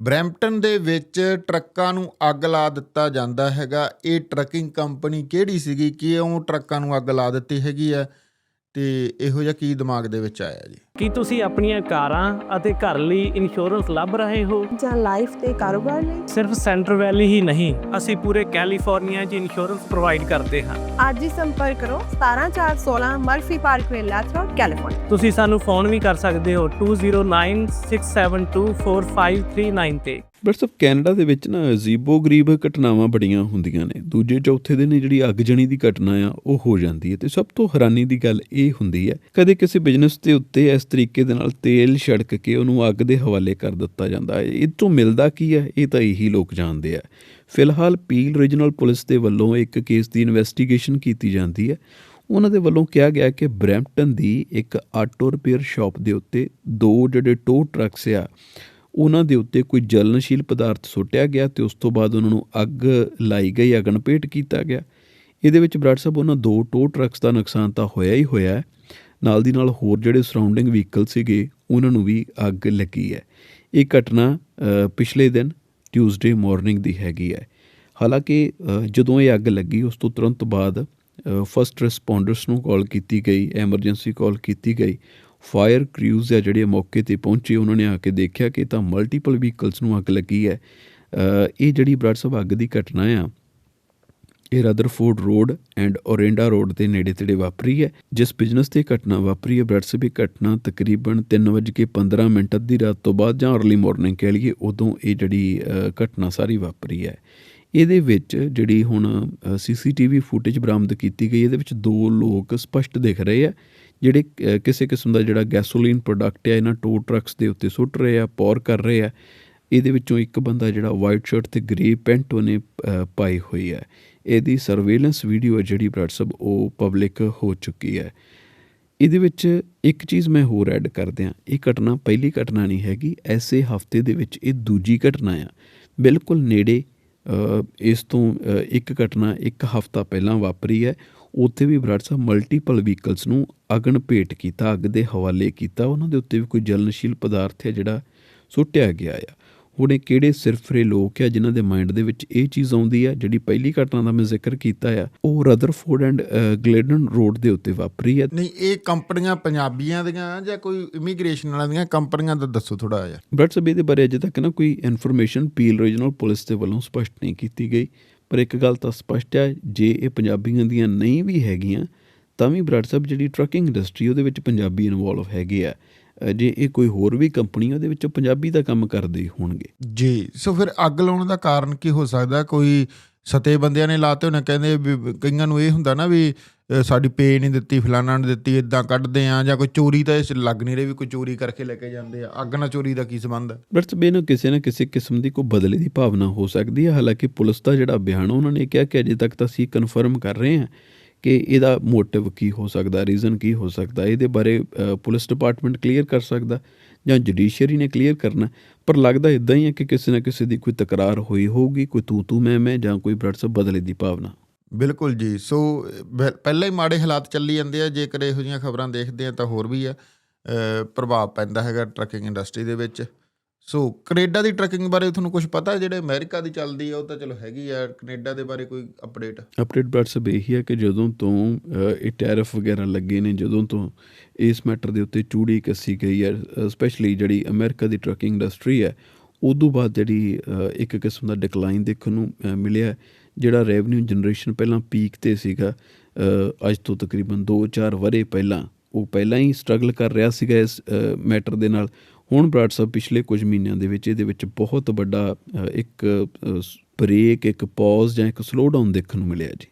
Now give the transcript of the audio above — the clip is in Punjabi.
ਬਰੈਂਪਟਨ ਦੇ ਵਿੱਚ ਟਰੱਕਾਂ ਨੂੰ ਅੱਗ ਲਾ ਦਿੱਤਾ ਜਾਂਦਾ ਹੈਗਾ। ਇਹ ਟਰੱਕਿੰਗ ਕੰਪਨੀ ਕਿਹੜੀ ਸੀਗੀ? ਕਿਉਂ ਟਰੱਕਾਂ ਨੂੰ ਅੱਗ ਲਾ ਦਿੱਤੀ ਹੈਗੀ ਹੈ? ਤੇ ਇਹੋ ਜਿਹਾ ਕੀ ਦਿਮਾਗ ਦੇ ਵਿੱਚ ਆਇਆ ਜੀ? ਕੀ ਤੁਸੀਂ ਆਪਣੀਆਂ ਕਾਰਾਂ ਅਤੇ ਘਰ ਲਈ ਇੰਸ਼ੋਰੈਂਸ ਲੱਭ ਰਹੇ ਹੋ? ਜਾਂ ਲਾਈਫ ਤੇ ਕਾਰੋਬਾਰ ਲਈ? ਸਿਰਫ ਸੈਂਟਰ ਵੈਲੀ ਹੀ ਨਹੀਂ ਅਸੀਂ ਪੂਰੇ ਕੈਲੀਫੋਰਨੀਆ 'ਚ ਇੰਸ਼ੋਰੈਂਸ ਪ੍ਰੋਵਾਈਡ ਕਰਦੇ ਹਾਂ। ਅੱਜ ਹੀ ਸੰਪਰਕ ਕਰੋ 17416 ਮਰਫੀ ਪਾਰਕਵੇ ਲੈਥਰੋਡ ਕੈਲੀਫੋਰਨੀਆ ਤੁਸੀਂ ਸਾਨੂੰ ਫੋਨ ਵੀ ਕਰ ਸਕਦੇ ਹੋ 2096724539 ਤੇ। ਬਟ ਸਭ ਕੈਨੇਡਾ ਦੇ ਵਿੱਚ ਨਾ ਅਜੀਬੋ ਗਰੀਬ ਘਟਨਾਵਾਂ ਬੜੀਆਂ ਹੁੰਦੀਆਂ ਨੇ। ਦੂਜੇ, ਚੌਥੇ ਦਿਨ ਜਿਹੜੀ ਅੱਗ ਜਣੀ ਦੀ ਘਟਨਾ ਆ, ਉਹ ਹੋ ਜਾਂਦੀ ਹੈ। ਤੇ ਸਭ ਤੋਂ ਹੈਰਾਨੀ ਦੀ ਗੱਲ ਇਹ ਹੁੰਦੀ ਹੈ, ਕਦੇ ਕਿਸੇ ਬਿਜ਼ਨਸ ਦੇ ਉੱਤੇ ਇਸ ਤਰੀਕੇ ਦੇ ਨਾਲ ਤੇਲ ਛੜਕ ਕੇ ਉਹਨੂੰ ਅੱਗ ਦੇ ਹਵਾਲੇ ਕਰ ਦਿੱਤਾ ਜਾਂਦਾ ਹੈ। ਇਹ ਤੋਂ ਮਿਲਦਾ ਕੀ ਹੈ? ਇਹ ਤਾਂ ਇਹੀ ਲੋਕ ਜਾਣਦੇ ਆ। ਫਿਲਹਾਲ ਪੀਲ ਰੀਜਨਲ ਪੁਲਿਸ ਦੇ ਵੱਲੋਂ ਇੱਕ ਕੇਸ ਦੀ ਇਨਵੈਸਟੀਗੇਸ਼ਨ ਕੀਤੀ ਜਾਂਦੀ ਹੈ। ਉਹਨਾਂ ਦੇ ਵੱਲੋਂ ਕਿਹਾ ਗਿਆ ਕਿ ਬਰੈਂਪਟਨ ਦੀ ਇੱਕ ਆਟੋ ਰਿਪੇਅਰ ਸ਼ਾਪ ਦੇ ਉੱਤੇ ਦੋ ਜਿਹੜੇ ਟੋ ਟਰੱਕਸ ਆ ਉਹਨਾਂ ਦੇ ਉੱਤੇ ਕੋਈ ਜਲਨਸ਼ੀਲ ਪਦਾਰਥ ਸੁੱਟਿਆ ਗਿਆ ਤੇ ਉਸ ਤੋਂ ਬਾਅਦ ਉਹਨਾਂ ਨੂੰ ਅੱਗ ਲਾਈ ਗਈ, ਅਗਨਪੇਟ ਕੀਤਾ ਗਿਆ। ਇਹਦੇ ਵਿੱਚ ਬਰਾੜ ਸਾਹਿਬ, ਉਹਨਾਂ ਦੋ ਟੋ ਟਰੱਕਸ ਦਾ ਨੁਕਸਾਨ ਤਾਂ ਹੋਇਆ ਹੀ ਹੋਇਆ ਨਾਲ ਦੀ ਨਾਲ ਹੋਰ ਜਿਹੜੇ ਸਰਾਊਂਡਿੰਗ ਵਹੀਕਲ ਸੀਗੇ, ਉਹਨਾਂ ਨੂੰ ਵੀ ਅੱਗ ਲੱਗੀ ਹੈ। ਇਹ ਘਟਨਾ ਪਿਛਲੇ ਦਿਨ ਟਿਊਜ਼ਡੇ ਮਾਰਨਿੰਗ ਦੀ ਹੈਗੀ ਹੈ। ਹਾਲਾਂਕਿ ਜਦੋਂ ਇਹ ਅੱਗ ਲੱਗੀ, ਉਸ ਤੋਂ ਤੁਰੰਤ ਬਾਅਦ ਫਸਟ ਰਿਸਪੌਂਡਰਸ ਨੂੰ ਕਾਲ ਕੀਤੀ ਗਈ ਐਮਰਜੈਂਸੀ ਕਾਲ ਕੀਤੀ ਗਈ। ਫਾਇਰ ਕ੍ਰਿਊਜ਼ ਆ ਜਿਹੜੇ ਮੌਕੇ ਤੇ ਪਹੁੰਚੇ, ਉਹਨਾਂ ਨੇ ਆ ਕੇ ਦੇਖਿਆ ਕਿ ਤਾਂ ਮਲਟੀਪਲ ਵਹੀਕਲਸ ਨੂੰ ਅੱਗ ਲੱਗੀ ਹੈ। ਇਹ ਜਿਹੜੀ ਬਰਾੜ ਸਾਹਿਬ ਅੱਗ ਦੀ ਘਟਨਾ ਆ, ਇਹ Rutherford road and Orenda road ਦੇ ਨੇੜੇ ਤੇੜੇ ਵਾਪਰੀ ਹੈ। ਜਿਸ ਬਿਜ਼ਨਸ ਤੇ ਘਟਨਾ ਵਾਪਰੀ ਹੈ ਬ੍ਰੈਡ ਸਭੀ ਘਟਨਾ ਤਕਰੀਬਨ 3:15 ਮਿੰਟ ਅੱਧੀ ਰਾਤ ਤੋਂ ਬਾਅਦ ਜਾਂ अर्ਲੀ ਮਾਰਨਿੰਗ ਕਹਿ ਲਈਏ, ਉਦੋਂ ਇਹ ਜਿਹੜੀ ਘਟਨਾ ਸਾਰੀ ਵਾਪਰੀ ਹੈ। ਇਹਦੇ ਵਿੱਚ ਜਿਹੜੀ ਹੁਣ ਸੀਸੀਟੀਵੀ ਫੁਟੇਜ ਬਰਾਮਦ ਕੀਤੀ ਗਈ, ਇਹਦੇ ਵਿੱਚ ਦੋ ਲੋਕ ਸਪਸ਼ਟ ਦਿਖ ਰਹੇ ਆ। ਜਿਹੜੇ ਕਿਸੇ ਕਿਸਮ ਦਾ ਜਿਹੜਾ ਗੈਸੋਲੀਨ ਪ੍ਰੋਡਕਟ ਹੈ ਇਹਨਾਂ ਟੋ ਟਰੱਕਸ ਦੇ ਉੱਤੇ ਸੁੱਟ ਰਹੇ ਆ ਪੌਰ ਕਰ ਰਹੇ ਆ ਇਹਦੇ ਵਿੱਚੋਂ ਇੱਕ ਬੰਦਾ ਜਿਹੜਾ ਵਾਈਟ ਸ਼ਰਟ ਤੇ ਗ੍ਰੇ ਪੈਂਟ ਉਹਨੇ ਅ, ਪਾਈ ਹੋਈ ਹੈ ਇਹਦੀ ਸਰਵੇਲੈਂਸ ਵੀਡੀਓ ਹੈ ਜਿਹੜੀ WhatsApp ਉਹ ਪਬਲਿਕ ਹੋ ਚੁੱਕੀ ਹੈ ਇਹਦੇ ਵਿੱਚ ਇੱਕ ਚੀਜ਼ ਮੈਂ ਹੋਰ ਐਡ ਕਰ ਦਿਆਂ ਇਹ ਘਟਨਾ ਪਹਿਲੀ ਘਟਨਾ ਨਹੀਂ ਹੈਗੀ ਐਸੇ ਹਫ਼ਤੇ ਦੇ ਵਿੱਚ ਇਹ ਦੂਜੀ ਘਟਨਾ ਆ। ਬਿਲਕੁਲ ਨੇੜੇ ਇਸ ਤੋਂ ਇੱਕ ਘਟਨਾ ਇੱਕ ਹਫਤਾ ਪਹਿਲਾਂ ਵਾਪਰੀ ਹੈ। ਉੱਥੇ ਵੀ ਬਰਾੜ ਸਾਹਿਬ ਮਲਟੀਪਲ ਵਹੀਕਲਸ ਨੂੰ ਅਗਨ ਭੇਟ ਕੀਤਾ ਅੱਗ ਦੇ ਹਵਾਲੇ ਕੀਤਾ। ਉਹਨਾਂ ਦੇ ਉੱਤੇ ਵੀ ਕੋਈ ਜਲਨਸ਼ੀਲ ਪਦਾਰਥ ਹੈ ਜਿਹੜਾ ਸੁੱਟਿਆ ਗਿਆ ਆ। ਹੁਣ ਇਹ ਕਿਹੜੇ ਸਿਰਫਰੇ ਲੋਕ ਆ ਜਿਨ੍ਹਾਂ ਦੇ ਮਾਈਂਡ ਦੇ ਵਿੱਚ ਇਹ ਚੀਜ਼ ਆਉਂਦੀ ਆ ਜਿਹੜੀ ਪਹਿਲੀ ਘਟਨਾ ਦਾ ਮੈਂ ਜ਼ਿਕਰ ਕੀਤਾ ਆ ਉਹ ਰਦਰਫੋਰਡ ਐਂਡ ਗਲੇਡਨ ਰੋਡ ਦੇ ਉੱਤੇ ਵਾਪਰੀ ਹੈ ਨਹੀਂ ਇਹ ਕੰਪਨੀਆਂ ਪੰਜਾਬੀਆਂ ਦੀਆਂ ਜਾਂ ਕੋਈ ਇਮੀਗ੍ਰੇਸ਼ਨ ਵਾਲਿਆਂ ਦੀਆਂ? ਕੰਪਨੀਆਂ ਦਾ ਦੱਸੋ ਥੋੜਾ ਜਿਹਾ। ਬਟ ਸਭ ਇਹਦੇ ਬਾਰੇ ਅਜੇ ਤੱਕ ਨਾ ਕੋਈ ਇਨਫੋਰਮੇਸ਼ਨ ਪੀਲ ਰੀਜਨਲ ਪੁਲਿਸ ਦੇ ਵੱਲੋਂ ਸਪਸ਼ਟ ਨਹੀਂ ਕੀਤੀ ਗਈ। ਪਰ ਇੱਕ ਗੱਲ ਤਾਂ ਸਪਸ਼ਟ ਹੈ ਜੇ ਇਹ ਪੰਜਾਬੀਆਂ ਦੀਆਂ ਨਹੀਂ ਵੀ ਹੈਗੀਆਂ, ਤਾਂ ਵੀ ਬਰਾੜ ਸਾਹਿਬ ਜਿਹੜੀ ਟਰੱਕਿੰਗ ਇੰਡਸਟਰੀ ਉਹਦੇ ਵਿੱਚ ਪੰਜਾਬੀ ਇਨਵੋਲਵ ਹੈਗੇ ਆ। ਜੇ ਇਹ ਕੋਈ ਹੋਰ ਵੀ ਕੰਪਨੀ ਉਹਦੇ ਵਿੱਚ ਪੰਜਾਬੀ ਦਾ ਕੰਮ ਕਰਦੇ ਹੋਣਗੇ। ਜੀ, ਸੋ ਫਿਰ ਅੱਗ ਲਾਉਣ ਦਾ ਕਾਰਨ ਕੀ ਹੋ ਸਕਦਾ? ਕੋਈ ਸਤੇ ਬੰਦਿਆਂ ਨੇ ਲਾਤੇ ਹੋਣੇ, ਕਹਿੰਦੇ ਵੀ ਕਈਆਂ ਨੂੰ ਇਹ ਹੁੰਦਾ ਨਾ ਵੀ ਸਾਡੀ ਪੇ ਨਹੀਂ ਦਿੱਤੀ ਫਲਾਣਾ ਨਹੀਂ ਦਿੱਤੀ ਇਦਾਂ ਕੱਢਦੇ ਆ ਜਾਂ ਕੋਈ ਚੋਰੀ ਤਾਂ ਇਸ ਲੱਗ ਨਹੀਂ ਰਹੀ ਵੀ ਕੋਈ ਚੋਰੀ ਕਰਕੇ ਲੈ ਕੇ ਜਾਂਦੇ ਆ। ਅੱਗ ਨਾਲ ਚੋਰੀ ਦਾ ਕੀ ਸੰਬੰਧ? ਹੈ ਬਟ ਸਭ ਕਿਸੇ ਨਾ ਕਿਸੇ ਕਿਸਮ ਦੀ ਕੋਈ ਬਦਲੇ ਦੀ ਭਾਵਨਾ ਹੋ ਸਕਦੀ ਹੈ ਹਾਲਾਂਕਿ ਪੁਲਿਸ ਦਾ ਜਿਹੜਾ ਬਿਆਨ ਉਹਨਾਂ ਨੇ ਕਿਹਾ ਕਿ ਅਜੇ ਤੱਕ ਤਾਂ ਅਸੀਂ ਕਨਫਰਮ ਕਰ ਰਹੇ ਹਾਂ ਕਿ ਇਹਦਾ ਮੋਟਿਵ ਕੀ ਹੋ ਸਕਦਾ ਰੀਜ਼ਨ ਕੀ ਹੋ ਸਕਦਾ, ਇਹਦੇ ਬਾਰੇ ਪੁਲਿਸ ਡਿਪਾਰਟਮੈਂਟ ਕਲੀਅਰ ਕਰ ਸਕਦਾ ਜਾਂ ਜੁਡੀਸ਼ੀਅਰੀ ਨੇ ਕਲੀਅਰ ਕਰਨਾ। ਪਰ ਲੱਗਦਾ ਇਦਾਂ ਹੀ ਹੈ ਕਿ ਕਿਸੇ ਨਾ ਕਿਸੇ ਦੀ ਕੋਈ ਤਕਰਾਰ ਹੋਈ ਹੋਊਗੀ, ਕੋਈ ਤੂੰ ਤੂੰ ਮੈਂ ਮੈਂ ਜਾਂ ਕੋਈ ਬ੍ਰਡ ਬਦਲੇ ਦੀ ਭਾਵਨਾ। ਬਿਲਕੁਲ ਜੀ। ਸੋ ਪਹਿਲਾਂ ਹੀ ਮਾੜੇ ਹਾਲਾਤ ਚੱਲੀ ਜਾਂਦੇ ਆ। ਜੇਕਰ ਇਹੋ ਜਿਹੀਆਂ ਖਬਰਾਂ ਦੇਖਦੇ ਆ ਤਾਂ ਹੋਰ ਵੀ ਆ ਪ੍ਰਭਾਵ ਪੈਂਦਾ ਹੈਗਾ ਟਰੱਕਿੰਗ ਇੰਡਸਟਰੀ ਦੇ ਵਿੱਚ। ਸੋ ਕੈਨੇਡਾ ਦੀ ਟਰੱਕਿੰਗ ਬਾਰੇ ਤੁਹਾਨੂੰ ਕੁਝ ਪਤਾ? ਜਿਹੜੇ ਅਮਰੀਕਾ ਦੀ ਚੱਲਦੀ ਆ, ਉਹ ਤਾਂ ਚਲੋ ਹੈਗੀ ਆ। ਕੈਨੇਡਾ ਦੇ ਬਾਰੇ ਕੋਈ ਅਪਡੇਟ ਅਪਡੇਟ ਬ੍ਰਡ ਇਹੀ ਹੈ ਕਿ ਜਦੋਂ ਤੋਂ ਇਹ ਟੈਰਿਫ ਵਗੈਰਾ ਲੱਗੇ ਨੇ, ਜਦੋਂ ਤੋਂ ਇਸ ਮੈਟਰ ਦੇ ਉੱਤੇ ਚੂੜੀ ਕੱਸੀ ਗਈ ਹੈ ਸਪੈਸ਼ਲੀ ਜਿਹੜੀ ਅਮਰੀਕਾ ਦੀ ਟਰੱਕਿੰਗ ਇੰਡਸਟਰੀ ਹੈ ਉਦੋਂ ਬਾਅਦ ਜਿਹੜੀ ਇੱਕ ਕਿਸਮ ਦਾ ਡਿਕਲਾਈਨ ਦੇਖਣ ਨੂੰ ਮਿਲਿਆ। ਜਿਹੜਾ ਰੈਵਨਿਊ ਜਨਰੇਸ਼ਨ ਪਹਿਲਾਂ ਪੀਕ ਤੇ ਸੀਗਾ ਅੱਜ ਤੋਂ ਤਕਰੀਬਨ 2-4 ਵਰੇ ਪਹਿਲਾਂ, ਉਹ ਪਹਿਲਾਂ ਹੀ ਸਟਰਗਲ ਕਰ ਰਿਹਾ ਸੀਗਾ ਇਸ ਮੈਟਰ ਦੇ ਨਾਲ। ਹੁਣ ਬਰਾੜ ਸਾਹਿਬ ਪਿਛਲੇ ਕੁਝ ਮਹੀਨਿਆਂ ਦੇ ਵਿੱਚ ਇਹਦੇ ਵਿੱਚ ਬਹੁਤ ਵੱਡਾ ਇੱਕ ਬ੍ਰੇਕ ਇੱਕ ਪੌਜ਼ ਜਾਂ ਇੱਕ ਸਲੋ ਡਾਊਨ ਦੇਖਣ ਨੂੰ ਮਿਲਿਆ ਜੀ।